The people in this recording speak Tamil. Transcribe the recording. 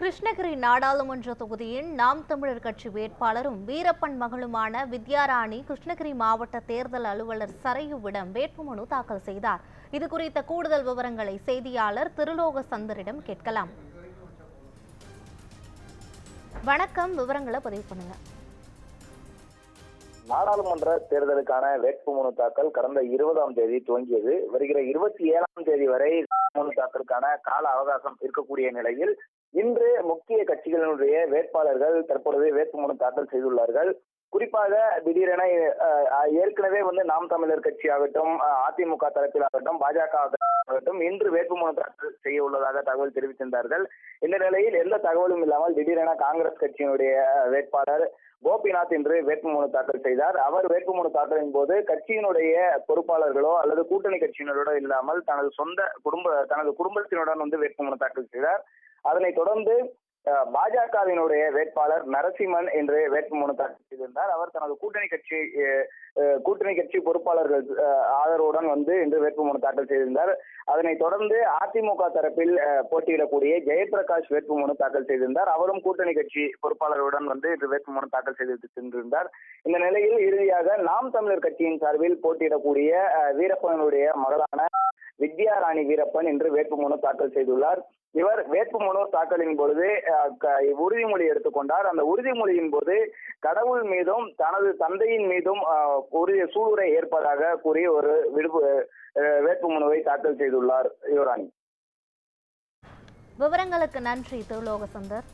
கிருஷ்ணகிரி நாடாளுமன்ற தொகுதியின் நாம் தமிழர் கட்சி வேட்பாளரும் வீரப்பன் மகளுமான வித்யாராணி கிருஷ்ணகிரி மாவட்ட தேர்தல் அலுவலர் சரையுவிடம் வேட்புமனு தாக்கல் செய்தார். இது குறித்த கூடுதல் விவரங்களை செய்தியாளர் திருலோக சந்தரிடம் கேட்கலாம். வணக்கம். விவரங்களை பதிவு பண்ணுங்க. நாடாளுமன்ற தேர்தலுக்கான வேட்புமனு தாக்கல் கடந்த இருபதாம் தேதி துவங்கியது. வருகிற இருபத்தி ஏழாம் தேதி வரை மனு தாக்கலுக்கான கால அவகாசம் இருக்கக்கூடிய நிலையில் இன்று முக்கிய கட்சிகளினுடைய வேட்பாளர்கள் தற்பொழுது வேட்புமனு தாக்கல் செய்துள்ளார்கள். குறிப்பாக திடீரென ஏற்கனவே வந்து நாம் தமிழர் கட்சி ஆகட்டும் அதிமுக தரப்பில் ஆகட்டும் பாஜக ஆகட்டும் இன்று வேட்புமனு தாக்கல் செய்ய உள்ளதாக தகவல் தெரிவித்திருந்தார்கள். இந்த நிலையில் எந்த தகவலும் இல்லாமல் திடீரென காங்கிரஸ் கட்சியினுடைய வேட்பாளர் கோபிநாத் இன்று வேட்புமனு தாக்கல் செய்தார். அவர் வேட்புமனு தாக்கலின் போது கட்சியினுடைய பொறுப்பாளர்களோ அல்லது கூட்டணி கட்சியினரோட இல்லாமல் தனது சொந்த குடும்ப தனது குடும்பத்தினுடன் வந்து வேட்புமனு தாக்கல் செய்தார். அதனைத் தொடர்ந்து பாஜகவினுடைய வேட்பாளர் நரசிம்மன் என்று வேட்புமனு தாக்கல் செய்திருந்தார். அவர் தனது கூட்டணி கட்சி கூட்டணி கட்சி பொறுப்பாளர்கள் ஆதரவுடன் வந்து இன்று வேட்புமனு தாக்கல் செய்திருந்தார். அதனைத் தொடர்ந்து அதிமுக தரப்பில் அஹ், போட்டியிடக்கூடிய ஜெயபிரகாஷ் வேட்புமனு தாக்கல் செய்திருந்தார். அவரும் கூட்டணி கட்சி பொறுப்பாளருடன் வந்து இன்று வேட்புமனு தாக்கல் செய்து சென்றிருந்தார். இந்த நிலையில் இறுதியாக நாம் தமிழர் கட்சியின் சார்பில் போட்டியிடக்கூடிய வீரப்பனுடைய மகளான வித்யாராணி வீரப்பன் என்று வேட்புமனு தாக்கல் செய்துள்ளார். இவர் வேட்புமனு தாக்கலின் பொழுது உறுதிமொழி எடுத்துக்கொண்டார். அந்த உறுதிமொழியின் போது கடவுள் மீதும் தனது தந்தையின் மீதும் உரிய சூளுரை ஏற்பதாக கூறி ஒரு விடுப்பு வேட்புமனுவை தாக்கல் செய்துள்ளார் யுவராணி. விவரங்களுக்கு நன்றி திருலோகசந்தர்.